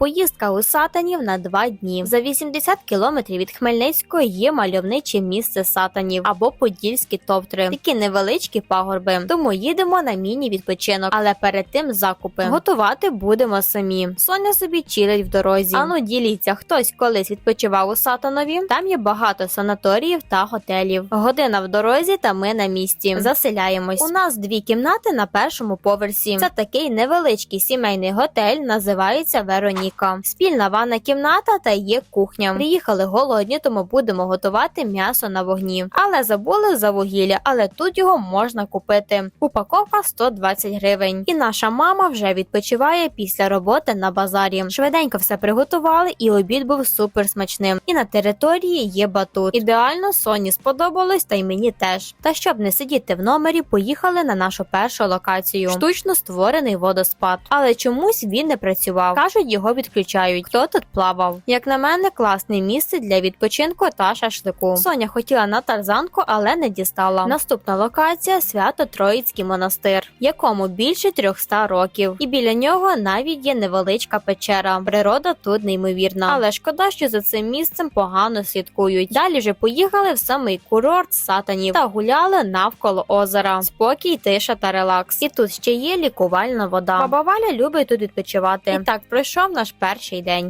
Поїздка у Сатанів на два дні. За 80 кілометрів від Хмельницького є мальовниче місце Сатанів або Подільські товтри. Такі невеличкі пагорби. Тому їдемо на міні-відпочинок, але перед тим закупи. Готувати будемо самі. Соня собі чилить в дорозі. Ану, діліться, хтось колись відпочивав у Сатанові. Там є багато санаторіїв та готелів. Година в дорозі, та ми на місці. Заселяємось. У нас дві кімнати на першому поверсі. Це такий невеличкий сімейний готель, називається Вероніка. Спільна ванна кімната та є кухня. Приїхали голодні, тому будемо готувати м'ясо на вогні. Але забули за вугілля, але тут його можна купити. Упаковка 120 гривень. І наша мама вже відпочиває після роботи на базарі. Швиденько все приготували, і обід був супер смачним. І на території є батут. Ідеально Соні сподобалось, та й мені теж. Та щоб не сидіти в номері, поїхали на нашу першу локацію. Штучно створений водоспад. Але чомусь він не працював. Кажуть, його відключають. Хто тут плавав? Як на мене, класне місце для відпочинку та шашлику. Соня хотіла на тарзанку, але не дістала. Наступна локація свято Троїцький монастир, якому більше 300 років, і біля нього навіть є невеличка печера. Природа тут неймовірна, але шкода, що за цим місцем погано слідкують. Далі вже поїхали в самий курорт сатанів та гуляли навколо озера. Спокій, тиша та релакс. І тут ще є лікувальна вода. Баба Валя любить тут відпочивати. І так пройшов наш перший день.